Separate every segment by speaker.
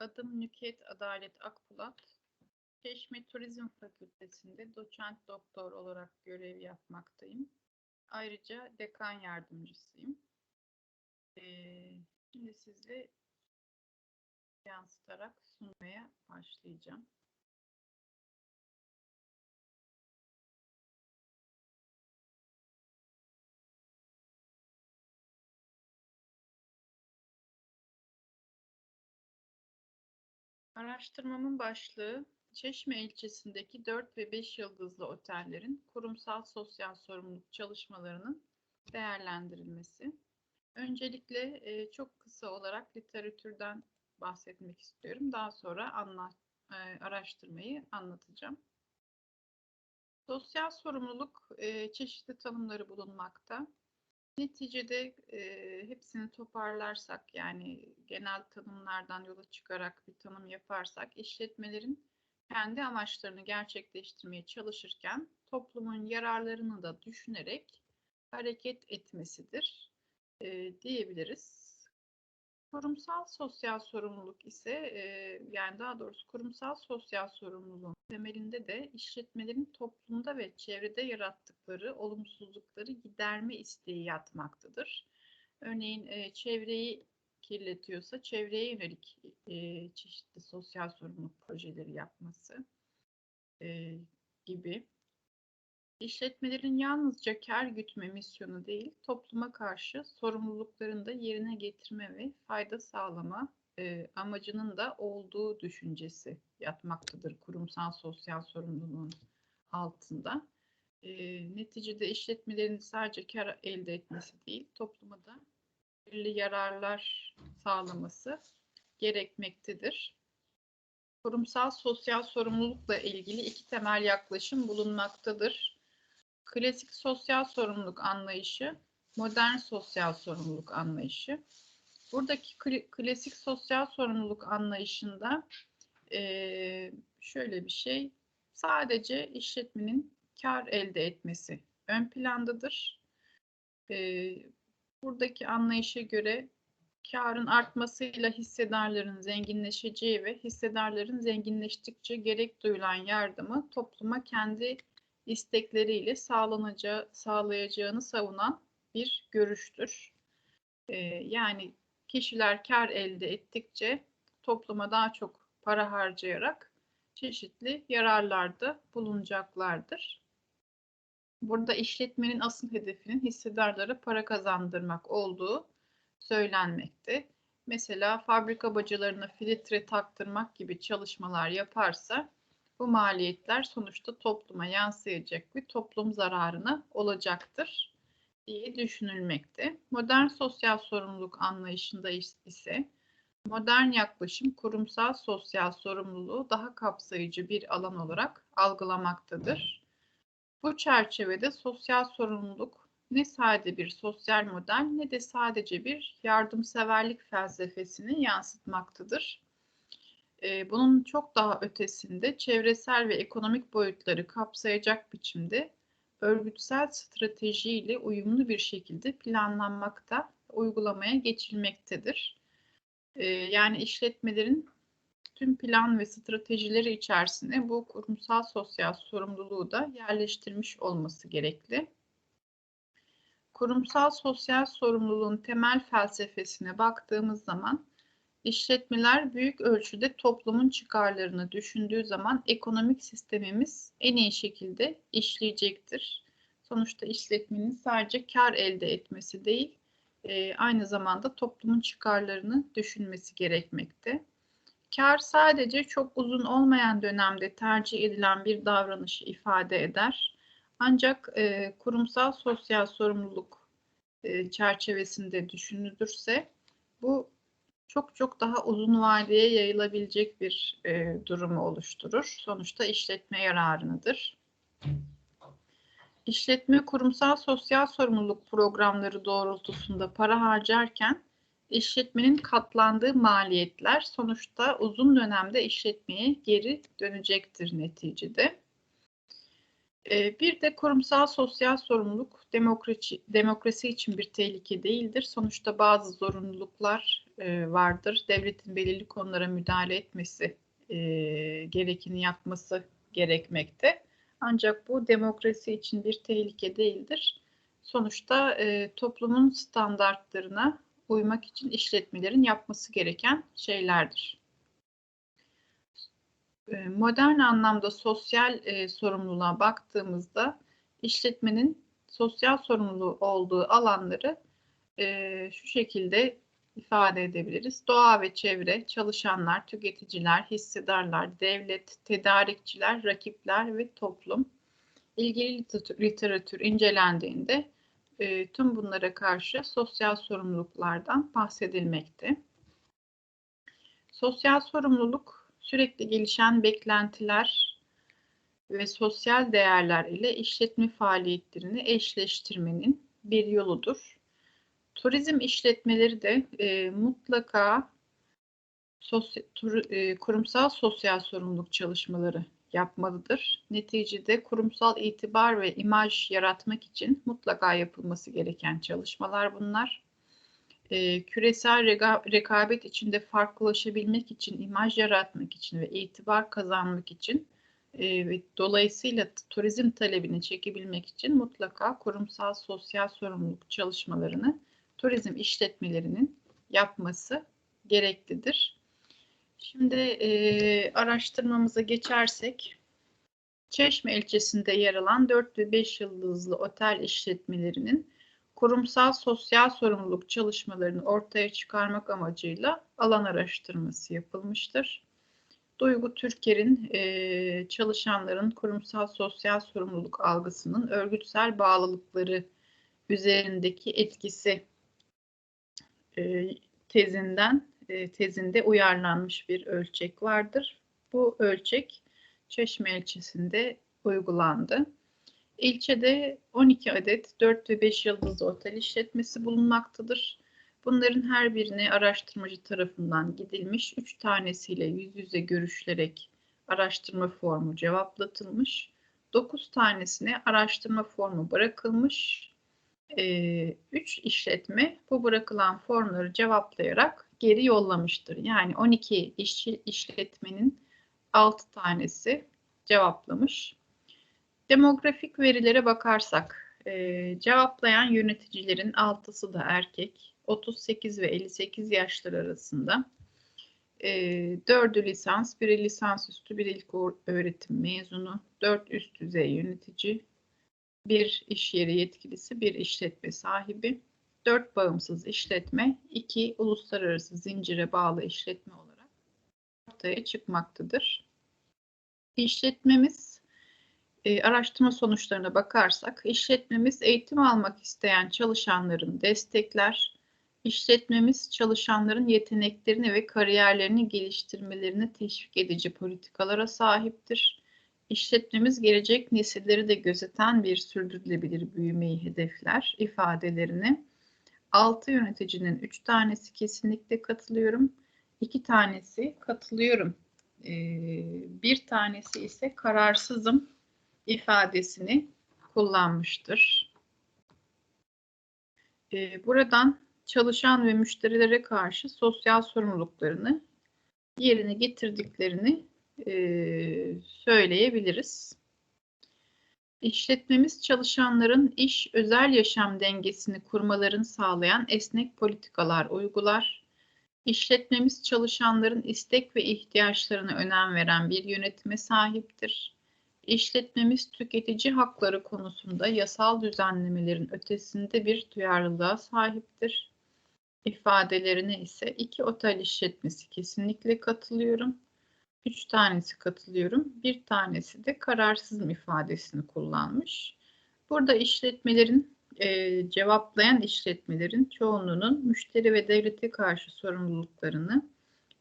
Speaker 1: Adım Nüket Adalet Akbulat. Çeşme Turizm Fakültesi'nde doçent doktor olarak görev yapmaktayım. Ayrıca dekan yardımcısıyım. Ee, şimdi sizle yansıtarak sunmaya başlayacağım. Araştırmamın başlığı Çeşme ilçesindeki 4 ve 5 yıldızlı otellerin kurumsal sosyal sorumluluk çalışmalarının değerlendirilmesi. Öncelikle e, çok kısa olarak literatürden bahsetmek istiyorum. Daha sonra anla, e, araştırmayı anlatacağım. Sosyal sorumluluk e, çeşitli tanımları bulunmakta. Neticede e, hepsini toparlarsak yani genel tanımlardan yola çıkarak bir tanım yaparsak işletmelerin kendi amaçlarını gerçekleştirmeye çalışırken toplumun yararlarını da düşünerek hareket etmesidir e, diyebiliriz. Kurumsal sosyal sorumluluk ise e, yani daha doğrusu kurumsal sosyal sorumluluğun temelinde de işletmelerin toplumda ve çevrede yarattıkları olumsuzlukları giderme isteği yatmaktadır. Örneğin e, çevreyi kirletiyorsa çevreye yönelik e, çeşitli sosyal sorumluluk projeleri yapması e, gibi. İşletmelerin yalnızca kar gütme misyonu değil, topluma karşı sorumluluklarını da yerine getirme ve fayda sağlama e, amacının da olduğu düşüncesi yatmaktadır kurumsal sosyal sorumluluğun altında. E, neticede işletmelerin sadece kar elde etmesi değil, topluma da belirli yararlar sağlaması gerekmektedir. Kurumsal sosyal sorumlulukla ilgili iki temel yaklaşım bulunmaktadır. Klasik sosyal sorumluluk anlayışı, modern sosyal sorumluluk anlayışı. Buradaki klasik sosyal sorumluluk anlayışında e, şöyle bir şey, sadece işletmenin kar elde etmesi ön plandadır. E, buradaki anlayışa göre karın artmasıyla hissedarların zenginleşeceği ve hissedarların zenginleştikçe gerek duyulan yardımı topluma kendi istekleriyle sağlanacağı, sağlayacağını savunan bir görüştür. Ee, yani kişiler kar elde ettikçe topluma daha çok para harcayarak çeşitli yararlarda bulunacaklardır. Burada işletmenin asıl hedefinin hissedarlara para kazandırmak olduğu söylenmekte. Mesela fabrika bacalarına filtre taktırmak gibi çalışmalar yaparsa bu maliyetler sonuçta topluma yansıyacak ve toplum zararına olacaktır diye düşünülmekte. Modern sosyal sorumluluk anlayışında ise modern yaklaşım kurumsal sosyal sorumluluğu daha kapsayıcı bir alan olarak algılamaktadır. Bu çerçevede sosyal sorumluluk ne sadece bir sosyal model ne de sadece bir yardımseverlik felsefesini yansıtmaktadır. Ee, bunun çok daha ötesinde çevresel ve ekonomik boyutları kapsayacak biçimde örgütsel stratejiyle uyumlu bir şekilde planlanmakta, uygulamaya geçilmektedir. Ee, yani işletmelerin tüm plan ve stratejileri içerisine bu kurumsal sosyal sorumluluğu da yerleştirmiş olması gerekli. Kurumsal sosyal sorumluluğun temel felsefesine baktığımız zaman İşletmeler büyük ölçüde toplumun çıkarlarını düşündüğü zaman ekonomik sistemimiz en iyi şekilde işleyecektir. Sonuçta işletmenin sadece kar elde etmesi değil, e, aynı zamanda toplumun çıkarlarını düşünmesi gerekmekte. Kar sadece çok uzun olmayan dönemde tercih edilen bir davranışı ifade eder. Ancak e, kurumsal sosyal sorumluluk e, çerçevesinde düşünülürse bu çok çok daha uzun vadeye yayılabilecek bir e, durumu oluşturur. Sonuçta işletme yararınıdır. İşletme kurumsal sosyal sorumluluk programları doğrultusunda para harcarken işletmenin katlandığı maliyetler sonuçta uzun dönemde işletmeye geri dönecektir neticede. Ee, bir de kurumsal sosyal sorumluluk demokrasi, demokrasi için bir tehlike değildir. Sonuçta bazı zorunluluklar e, vardır. Devletin belirli konulara müdahale etmesi, e, gerekini yapması gerekmekte. Ancak bu demokrasi için bir tehlike değildir. Sonuçta e, toplumun standartlarına uymak için işletmelerin yapması gereken şeylerdir. E, modern anlamda sosyal e, sorumluluğa baktığımızda işletmenin sosyal sorumluluğu olduğu alanları e, şu şekilde ifade edebiliriz. Doğa ve çevre, çalışanlar, tüketiciler, hissedarlar, devlet, tedarikçiler, rakipler ve toplum. İlgili literatür incelendiğinde e, tüm bunlara karşı sosyal sorumluluklardan bahsedilmekte. Sosyal sorumluluk sürekli gelişen beklentiler ve sosyal değerler ile işletme faaliyetlerini eşleştirmenin bir yoludur. Turizm işletmeleri de e, mutlaka sosy tur, e, kurumsal sosyal sorumluluk çalışmaları yapmalıdır. Neticede kurumsal itibar ve imaj yaratmak için mutlaka yapılması gereken çalışmalar bunlar. E, küresel rekabet içinde farklılaşabilmek için, imaj yaratmak için ve itibar kazanmak için e, ve dolayısıyla turizm talebini çekebilmek için mutlaka kurumsal sosyal sorumluluk çalışmalarını turizm işletmelerinin yapması gereklidir. Şimdi e, araştırmamıza geçersek, Çeşme ilçesinde yer alan 4 ve 5 yıldızlı otel işletmelerinin kurumsal sosyal sorumluluk çalışmalarını ortaya çıkarmak amacıyla alan araştırması yapılmıştır. Duygu Türker'in e, çalışanların kurumsal sosyal sorumluluk algısının örgütsel bağlılıkları üzerindeki etkisi e, tezinden e, tezinde uyarlanmış bir ölçek vardır. Bu ölçek Çeşme ilçesinde uygulandı. İlçede 12 adet 4 ve 5 yıldızlı otel işletmesi bulunmaktadır. Bunların her birine araştırmacı tarafından gidilmiş, 3 tanesiyle yüz yüze görüşülerek araştırma formu cevaplatılmış, 9 tanesine araştırma formu bırakılmış, 3 e, işletme bu bırakılan formları cevaplayarak geri yollamıştır. Yani 12 işçi işletmenin 6 tanesi cevaplamış. Demografik verilere bakarsak e, cevaplayan yöneticilerin 6'sı da erkek. 38 ve 58 yaşlar arasında. E, 4'ü lisans, biri lisansüstü, bir ilk öğretim mezunu, 4 üst düzey yönetici, bir iş yeri yetkilisi, bir işletme sahibi, 4 bağımsız işletme, 2 uluslararası zincire bağlı işletme olarak ortaya çıkmaktadır. İşletmemiz e, araştırma sonuçlarına bakarsak, işletmemiz eğitim almak isteyen çalışanların destekler, işletmemiz çalışanların yeteneklerini ve kariyerlerini geliştirmelerini teşvik edici politikalara sahiptir. İşletmemiz gelecek nesilleri de gözeten bir sürdürülebilir büyümeyi hedefler ifadelerini. 6 yöneticinin 3 tanesi kesinlikle katılıyorum. 2 tanesi katılıyorum. Ee, bir tanesi ise kararsızım ifadesini kullanmıştır. Ee, buradan çalışan ve müşterilere karşı sosyal sorumluluklarını yerine getirdiklerini e, söyleyebiliriz. İşletmemiz çalışanların iş özel yaşam dengesini kurmalarını sağlayan esnek politikalar uygular. İşletmemiz çalışanların istek ve ihtiyaçlarına önem veren bir yönetime sahiptir. İşletmemiz tüketici hakları konusunda yasal düzenlemelerin ötesinde bir duyarlılığa sahiptir. İfadelerine ise iki otel işletmesi kesinlikle katılıyorum. Üç tanesi katılıyorum. Bir tanesi de kararsızım ifadesini kullanmış. Burada işletmelerin e, cevaplayan işletmelerin çoğunluğunun müşteri ve devlete karşı sorumluluklarını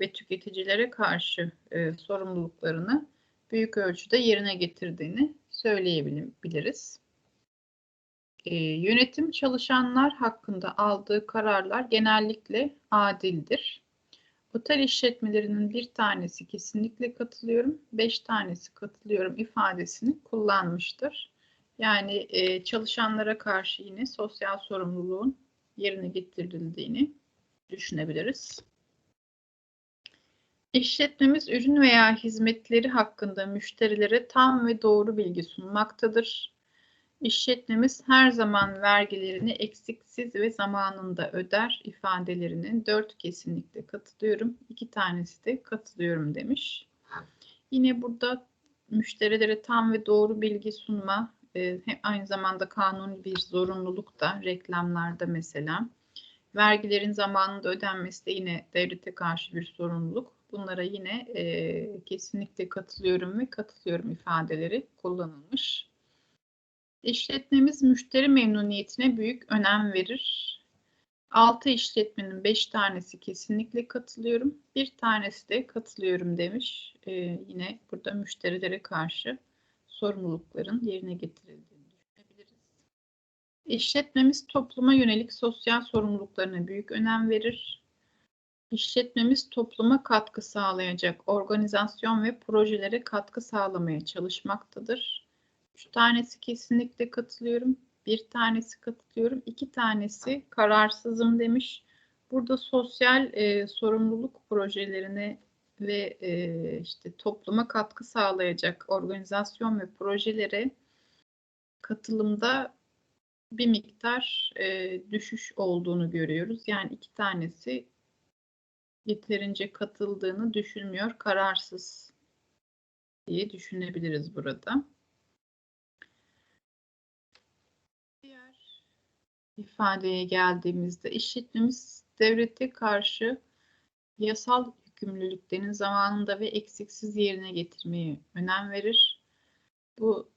Speaker 1: ve tüketicilere karşı e, sorumluluklarını büyük ölçüde yerine getirdiğini söyleyebiliriz. E, yönetim çalışanlar hakkında aldığı kararlar genellikle adildir. Otel işletmelerinin bir tanesi kesinlikle katılıyorum, beş tanesi katılıyorum ifadesini kullanmıştır. Yani e, çalışanlara karşı yine sosyal sorumluluğun yerine getirildiğini düşünebiliriz. İşletmemiz ürün veya hizmetleri hakkında müşterilere tam ve doğru bilgi sunmaktadır. İşletmemiz her zaman vergilerini eksiksiz ve zamanında öder ifadelerinin dört kesinlikle katılıyorum. iki tanesi de katılıyorum demiş. Yine burada müşterilere tam ve doğru bilgi sunma e, aynı zamanda kanuni bir zorunluluk da reklamlarda mesela. Vergilerin zamanında ödenmesi de yine devlete karşı bir sorumluluk. Bunlara yine e, kesinlikle katılıyorum ve katılıyorum ifadeleri kullanılmış. İşletmemiz müşteri memnuniyetine büyük önem verir. 6 işletmenin 5 tanesi kesinlikle katılıyorum. Bir tanesi de katılıyorum demiş. Ee, yine burada müşterilere karşı sorumlulukların yerine getirildiğini düşünebiliriz. İşletmemiz topluma yönelik sosyal sorumluluklarına büyük önem verir. İşletmemiz topluma katkı sağlayacak organizasyon ve projelere katkı sağlamaya çalışmaktadır. Üç tanesi kesinlikle katılıyorum. Bir tanesi katılıyorum. iki tanesi kararsızım demiş. Burada sosyal e, sorumluluk projelerine ve e, işte topluma katkı sağlayacak organizasyon ve projelere katılımda bir miktar e, düşüş olduğunu görüyoruz. Yani iki tanesi yeterince katıldığını düşünmüyor, kararsız diye düşünebiliriz burada. Diğer ifadeye geldiğimizde işletmemiz devlete karşı yasal yükümlülüklerin zamanında ve eksiksiz yerine getirmeye önem verir. Bu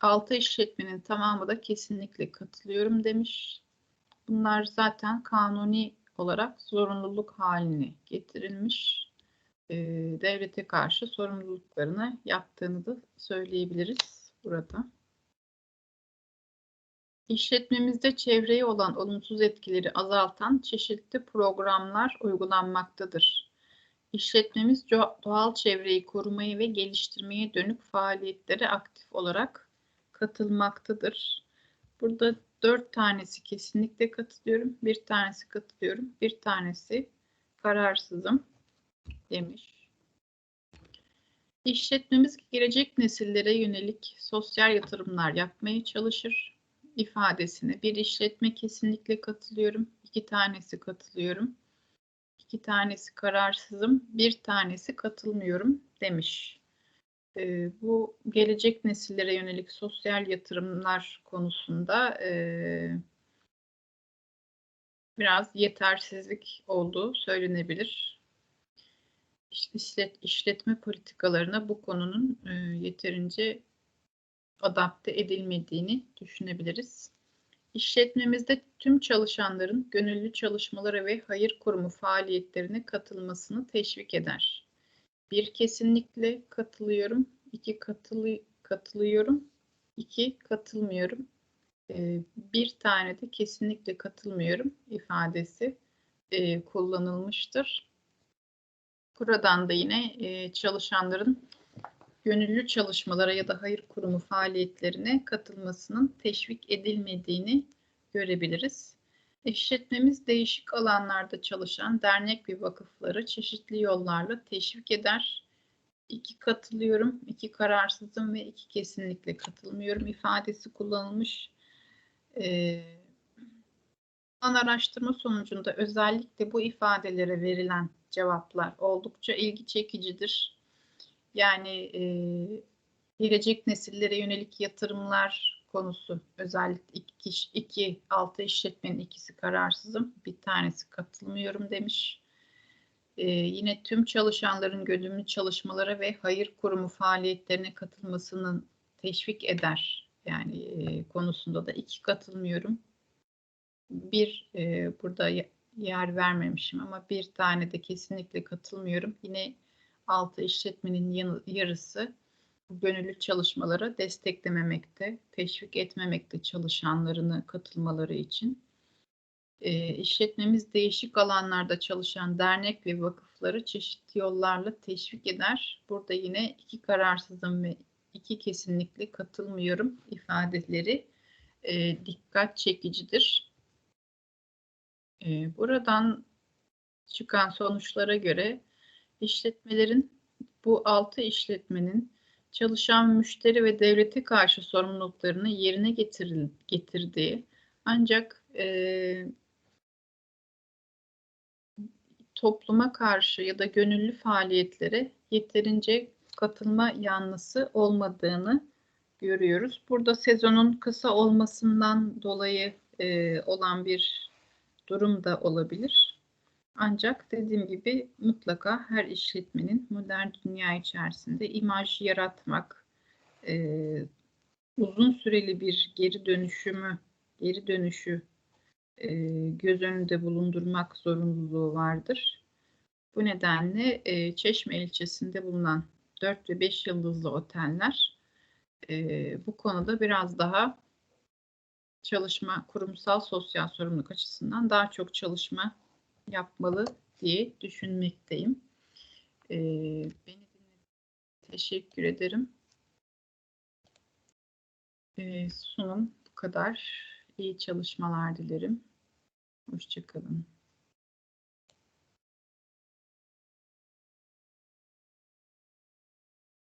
Speaker 1: altı işletmenin tamamı da kesinlikle katılıyorum demiş. Bunlar zaten kanuni olarak zorunluluk haline getirilmiş e, devlete karşı sorumluluklarını yaptığını da söyleyebiliriz burada. İşletmemizde çevreye olan olumsuz etkileri azaltan çeşitli programlar uygulanmaktadır. İşletmemiz doğal çevreyi korumayı ve geliştirmeye dönük faaliyetlere aktif olarak katılmaktadır. Burada dört tanesi kesinlikle katılıyorum, bir tanesi katılıyorum, bir tanesi kararsızım demiş. İşletmemiz gelecek nesillere yönelik sosyal yatırımlar yapmaya çalışır ifadesine. Bir işletme kesinlikle katılıyorum, iki tanesi katılıyorum, iki tanesi kararsızım, bir tanesi katılmıyorum demiş. E, bu gelecek nesillere yönelik sosyal yatırımlar konusunda e, biraz yetersizlik olduğu söylenebilir. İşlet, işletme politikalarına bu konunun e, yeterince adapte edilmediğini düşünebiliriz. İşletmemizde tüm çalışanların gönüllü çalışmalara ve hayır kurumu faaliyetlerine katılmasını teşvik eder. Bir kesinlikle katılıyorum, iki katılı, katılıyorum, iki katılmıyorum. Ee, bir tane de kesinlikle katılmıyorum ifadesi e, kullanılmıştır. Buradan da yine e, çalışanların gönüllü çalışmalara ya da hayır kurumu faaliyetlerine katılmasının teşvik edilmediğini görebiliriz. İşletmemiz değişik alanlarda çalışan dernek ve vakıfları çeşitli yollarla teşvik eder. İki katılıyorum, iki kararsızım ve iki kesinlikle katılmıyorum ifadesi kullanılmış. Ee, araştırma sonucunda özellikle bu ifadelere verilen cevaplar oldukça ilgi çekicidir. Yani e, gelecek nesillere yönelik yatırımlar konusu özellikle iki, kişi, iki altı işletmenin ikisi kararsızım bir tanesi katılmıyorum demiş. Ee, yine tüm çalışanların gönüllü çalışmalara ve hayır kurumu faaliyetlerine katılmasının teşvik eder. Yani e, konusunda da iki katılmıyorum. Bir e, burada yer vermemişim ama bir tane de kesinlikle katılmıyorum. Yine altı işletmenin yarısı gönüllü çalışmalara desteklememekte, teşvik etmemekte çalışanlarını katılmaları için. E, işletmemiz değişik alanlarda çalışan dernek ve vakıflar vakıfları çeşitli yollarla teşvik eder. Burada yine iki kararsızım ve iki kesinlikle katılmıyorum ifadeleri e, dikkat çekicidir. E, buradan çıkan sonuçlara göre işletmelerin bu altı işletmenin çalışan müşteri ve devlete karşı sorumluluklarını yerine getiril, getirdiği ancak e, topluma karşı ya da gönüllü faaliyetlere yeterince katılma yanlısı olmadığını görüyoruz. Burada sezonun kısa olmasından dolayı e, olan bir durum da olabilir. Ancak dediğim gibi mutlaka her işletmenin modern dünya içerisinde imaj yaratmak, e, uzun süreli bir geri dönüşümü, geri dönüşü e, göz önünde bulundurmak zorunluluğu vardır. Bu nedenle e, Çeşme ilçesinde bulunan 4 ve 5 yıldızlı oteller e, bu konuda biraz daha çalışma, kurumsal sosyal sorumluluk açısından daha çok çalışma yapmalı diye düşünmekteyim. E, beni dinlediğiniz teşekkür ederim. E, sunum bu kadar. İyi çalışmalar dilerim. Hoşçakalın.